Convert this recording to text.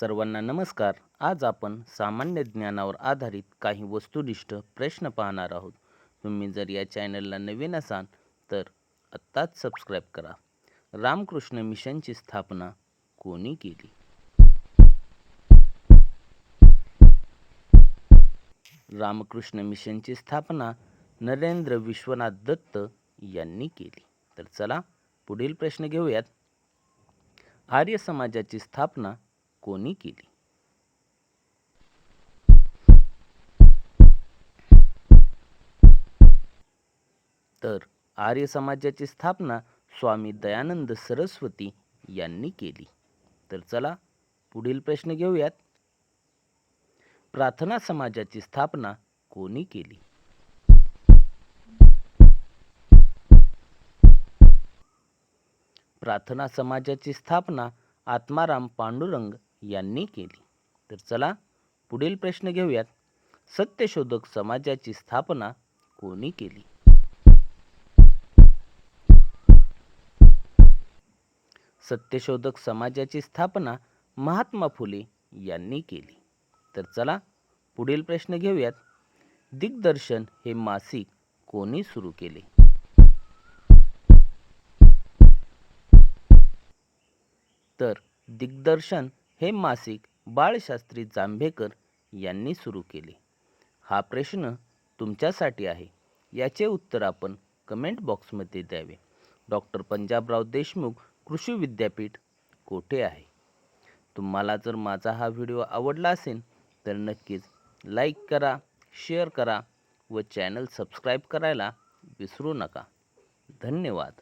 सर्वांना नमस्कार. आज आपण सामान्य ज्ञानावर आधारित काही वस्तुनिष्ठ प्रश्न पाहणार आहोत. तुम्ही जर या चॅनलला नवीन असाल तर आत्ताच सबस्क्राईब करा. रामकृष्ण मिशनची स्थापना कोणी केली? रामकृष्ण मिशनची स्थापना नरेंद्र विश्वनाथ दत्त यांनी केली. तर चला पुढील प्रश्न घेऊयात. आर्य समाजाची स्थापना कोणी केली? तर आर्य समाजाची स्थापना स्वामी दयानंद सरस्वती यांनी केली. तर चला पुढील प्रश्न घेऊयात. प्रार्थना समाजाची स्थापना कोणी केली? प्रार्थना समाजाची स्थापना आत्माराम पांडुरंग यांनी केली. तर चला पुढील प्रश्न घेऊयात. सत्यशोधक समाजाची स्थापना कोणी केली? सत्यशोधक समाजाची स्थापना महात्मा फुले यांनी केली. तर चला पुढील प्रश्न घेऊयात. दिग्दर्शन हे मासिक कोणी सुरू केले? तर दिग्दर्शन हे मासिक बाळशास्त्री जांभेकर यांनी सुरू केले. हा प्रश्न तुमच्यासाठी आहे. याचे उत्तर आपण कमेंट बॉक्समध्ये द्यावे. डॉक्टर पंजाबराव देशमुख कृषी विद्यापीठ कोठे आहे? तुम्हाला जर माझा हा व्हिडिओ आवडला असेल तर नक्कीच लाईक करा शेअर करा व चॅनल सबस्क्राईब करायला विसरू नका. धन्यवाद.